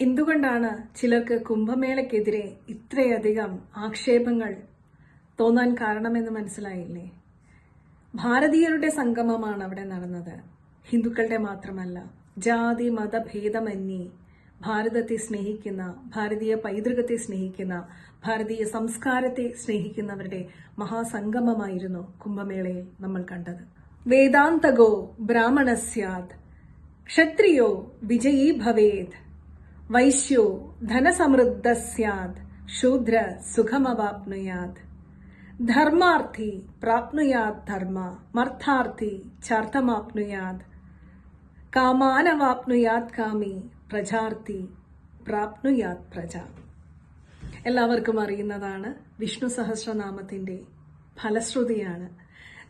എന്തുകൊണ്ടാണ് ചിലർക്ക് കുംഭമേളയ്ക്കെതിരെ ഇത്രയധികം ആക്ഷേപങ്ങൾ തോന്നാൻ കാരണമെന്ന് മനസ്സിലായില്ലേ? ഭാരതീയരുടെ സംഗമമാണ് അവിടെ നടന്നത്. ഹിന്ദുക്കളുടെ മാത്രമല്ല ജാതി മതഭേദമന്യേ ഭാരതത്തെ സ്നേഹിക്കുന്ന ഭാരതീയ പൈതൃകത്തെ സ്നേഹിക്കുന്ന ഭാരതീയ സംസ്കാരത്തെ സ്നേഹിക്കുന്നവരുടെ മഹാസംഗമമായിരുന്നു കുംഭമേളയിൽ നമ്മൾ കണ്ടത്. വേദാന്തകോ ബ്രാഹ്മണസ്യാത് ക്ഷത്രിയോ വിജയീ ഭവേത്. വൈശ്യോ ധനസമൃദ്ധ സാത് ശൂദ്ര സുഖമവാപ്നുയാത്. ധർമാർത്ഥി പ്രാപ്നുയാത് ധർമ്മ മർത്ഥാർത്ഥി ചാർത്ഥമാപ്നുയാത്. കാമാനവാപ്നുയാത് കാമി പ്രജാർത്ഥി പ്രാപ്നുയാത് പ്രജ. എല്ലാവർക്കും അറിയുന്നതാണ് വിഷ്ണു സഹസ്രനാമത്തിന്റെ ഫലശ്രുതിയാണ്.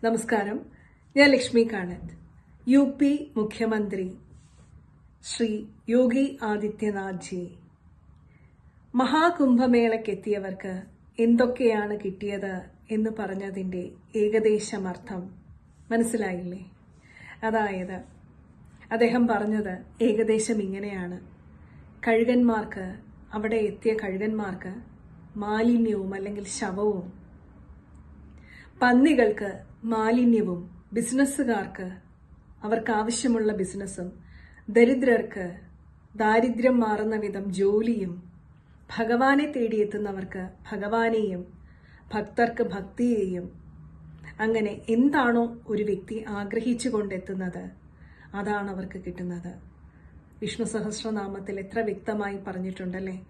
നമസ്കാരം. ഞാൻ ലക്ഷ്മി കാണത്ത്. യു പി മുഖ്യമന്ത്രി ശ്രീ യോഗി ആദിത്യനാഥ് ജി മഹാകുംഭമേളയ്ക്കെത്തിയവർക്ക് എന്തൊക്കെയാണ് കിട്ടിയത് എന്ന് പറഞ്ഞതിന്റെ ഏകദേശമർത്ഥം മനസ്സിലായില്ലേ? അതായത് അദ്ദേഹം പറഞ്ഞത് ഏകദേശം ഇങ്ങനെയാണ്. കഴുകന്മാർക്ക് അവിടെ എത്തിയ കഴുകന്മാർക്ക് മാലിന്യവും അല്ലെങ്കിൽ ശവവും. പന്നികൾക്ക് മാലിന്യവും ബിസിനസ്സുകാർക്ക് അവർക്ക് ആവശ്യമുള്ള ബിസിനസ്സും ദരിദ്രർക്ക് ദാരിദ്ര്യം മാറുന്ന വിധം ജോലിയും ഭഗവാനെ തേടിയെത്തുന്നവർക്ക് ഭഗവാനെയും ഭക്തർക്ക് ഭക്തിയെയും. അങ്ങനെ എന്താണോ ഒരു വ്യക്തി ആഗ്രഹിച്ചു കൊണ്ടെത്തുന്നത് അതാണ് അവർക്ക് കിട്ടുന്നത്. വിഷ്ണു സഹസ്രനാമത്തിൽ എത്ര വ്യക്തമായി പറഞ്ഞിട്ടുണ്ടല്ലേ?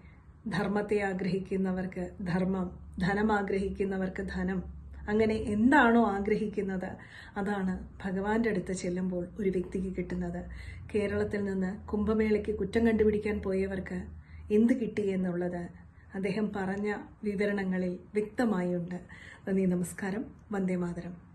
ധർമ്മത്തെ ആഗ്രഹിക്കുന്നവർക്ക് ധർമ്മം ധനം ആഗ്രഹിക്കുന്നവർക്ക് ധനം. അങ്ങനെ എന്താണോ ആഗ്രഹിക്കുന്നത്? അതാണ് ഭഗവാന്റെ അടുത്ത് ചെല്ലുമ്പോൾ ഒരു വ്യക്തിക്ക് കിട്ടുന്നത്. കേരളത്തിൽ നിന്ന് കുംഭമേളയ്ക്ക് കുറ്റം കണ്ടുപിടിക്കാൻ പോയവർക്ക് എന്ത് കിട്ടി എന്നുള്ളത് അദ്ദേഹം പറഞ്ഞ വിവരണങ്ങളിൽ വ്യക്തമായുണ്ട്. നന്ദി നമസ്കാരം. വന്ദേ മാതരം.